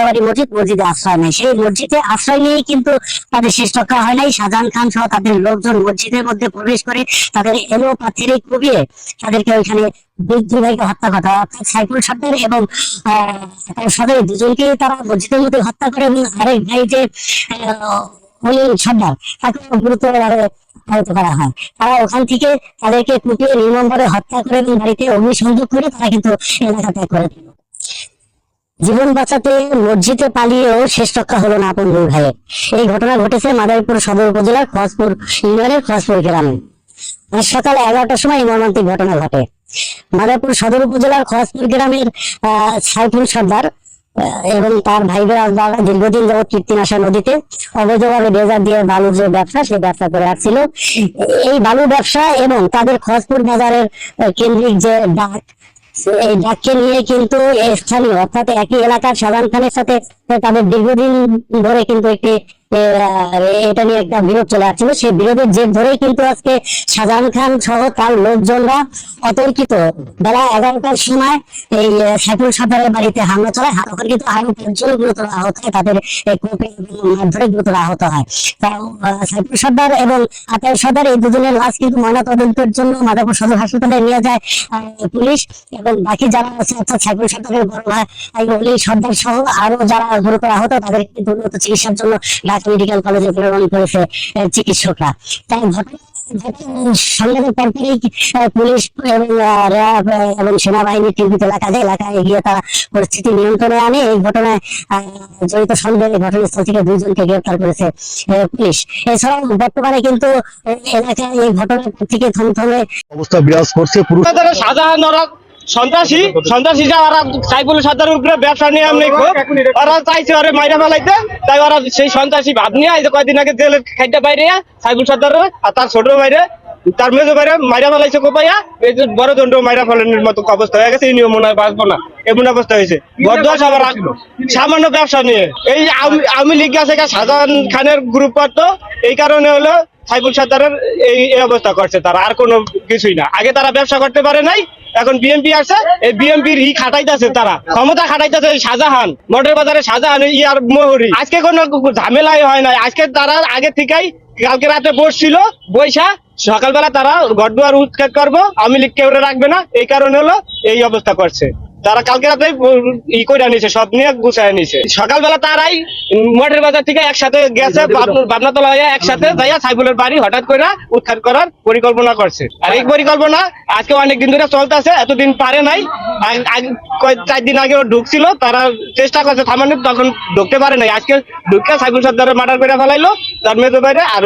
যাত্রাবাড়ি মসজিদ, মসজিদে আশ্রয় নেয়। সেই মসজিদে আশ্রয় নিয়েই কিন্তু তাদের শেষ রক্ষা হয় নাই। শাহজাহান খান সহ তাদের লোকজন মসজিদের মধ্যে প্রবেশ করে তাদের এলো পাথিরে কুবিয়ে তাদেরকে ওইখানে হত্যা করা। অর্থাৎ সাইফুল এবং তারা মসজিদের মধ্যে হত্যা করে এবং আরেক ভাই যে তাকে করা হয়। তারা ওখান থেকে তাদেরকে কুপিয়ে নির্মমভাবে হত্যা করে এবং বাড়িতে অগ্নিসংযোগ করে তারা কিন্তু এলাকা ত্যাগ করে জীবন বাঁচাতে মসজিদে পালিয়েও শেষ রক্ষা হলো না আপন ভাইয়ের। এই ঘটনা ঘটেছে মাদারীপুর সদর উপজেলার খসপুর ইউনিয়নের খসপুর গ্রামে। আজ সকাল এগারোটার সময় এই মর্মান্তিক ঘটনা ঘটে। মাদারীপুর সদর উপজেলার খসপুর গ্রামের সাইফুল সর্দার এবং তার ভাই দীর্ঘদিন যাবৎ কীর্তিনাশা নদীতে অবৈধভাবে ডেজার দিয়ে বালুর যে ব্যবসা, সেই ব্যবসা করে আসছিল। এই বালু ব্যবসা এবং তাদের খসপুর বাজারের কেন্দ্রিক যে ডাক এই ডাককে নিয়ে কিন্তু স্থানীয়, অর্থাৎ একই এলাকার সাধারণ খানের সাথে তাদের দীর্ঘদিন ধরে কিন্তু একটি এটা নিয়ে একটা বিরোধ চলে আসছিল। সেই বিরোধের জের ধরেই কিন্তু আজকে শাহজাহান খান সহ তার লোকজনরা অতর্কিত। বেলা এগারোটার সময় এই সাইফুল সর্দারের বাড়িতে হামলা চলায়। কিন্তু আরও পাঁচজন গুরুতর আহত হয়। তাদের মারধরে গুরুতর আহত হয়। সাইফুল সর্দার এবং আতাই সর্দার এই দুজনের লাশ কিন্তু ময়না তদন্তের জন্য মাদারপুর সদর হাসপাতালে নিয়ে যায় পুলিশ। এবং বাকি যারা আছে, অর্থাৎ সাইফুল সর্দারের বড় ভাই অলি সর্দার সহ আরও যারা গুরুতর আহত তাদের কিন্তু উন্নত চিকিৎসার জন্য ঢাকা মেডিকেল কলেজে প্রেরণ করেছে চিকিৎসকরা। তাই ঘটনা ঘটনার সংবাদের পুলিশ এবং র্যাব এবং সেনাবাহিনী টিভিতে এলাকা যায় এলাকায় গিয়ে তারা পরিস্থিতি নিয়ন্ত্রণে আনে। এই ঘটনায় আহ, জড়িত সন্দেহে ঘটনাস্থল থেকে দুইজনকে গ্রেপ্তার করেছে পুলিশ। এছাড়াও বর্তমানে কিন্তু এলাকায় এই ঘটনা থেকে থমথমে অবস্থা বিরাজ করছে পুরো শাহজাহান ওরা সন্ত্রাসী সন্ত্রাসী যা ওরা সাইফুল সর্দারের উপরে ব্যবসা নিয়ে খুব ওরা চাইছে ওরা মাইরা ফেলাইতে তাই ওরা সেই সন্ত্রাসী ভাব নিয়ে এই যে কয়দিন আগে জেলের খাইতে বাইরে সাইফুল সর্দার আর তার ছোট বাইরে তার মেজো বাইরে মাইরা ফেলাইছে কোপাইয়া। এই যে বড় দণ্ড মাইরা ফেলানোর মতো অবস্থা হয়ে গেছে নিয়ম মনে হয় বাঁচবো না এমন অবস্থা হয়েছে। বরদোয়াশ আবার সামান্য ব্যবসা নিয়ে। এই আওয়ামী লীগ আছে শাহজাহান খানের গ্রুপ করতো এই কারণে হলো সাইফুল সর্দারের এই অবস্থা করছে তারা, আর কোনো কিছুই না। আগে তারা ব্যবসা করতে পারে নাই, এখন বিএনপি আছে এই বিএনপির ই খাটাইতেছে তারা। ক্ষমতা খাটাইতেছে শাহজাহান মোটর বাজারে শাহজাহান ইয়ার মোহরি। আজকে কোনো ঝামেলাই হয় নাই। আজকে তারা আগে থেকেই কালকে রাতে বসছিল বৈশা সকালবেলা তারা ঘরদুয়ার উৎখাত করব, আওয়ামী লীগ কেউ রাখবে না, এই কারণে হলো এই অবস্থা করছে। তারা কালকে রাতে ই করে নিছে সব নিয়ে গুছায় নিছে। সকালবেলা তারাই মোটর বাজার থেকে একসাথে গেছে বাবনাতলা হয়ে একসাথে যাইয়া সাইফুলের বাড়ি হঠাৎ করে উৎখাত করার পরিকল্পনা করছে। আর এই পরিকল্পনা আজকে অনেকদিন ধরে চলতেছে এতদিন পারে নাই। চার দিন আগে ঢুকছিল তারা চেষ্টা করছে থামানোর তখন ঢুকতে পারে নাই। আজকে ঢুকে সাইফুল সর্দারের মার্ডার করে ফেলাইলো তার মেয়েদের বাইরে আর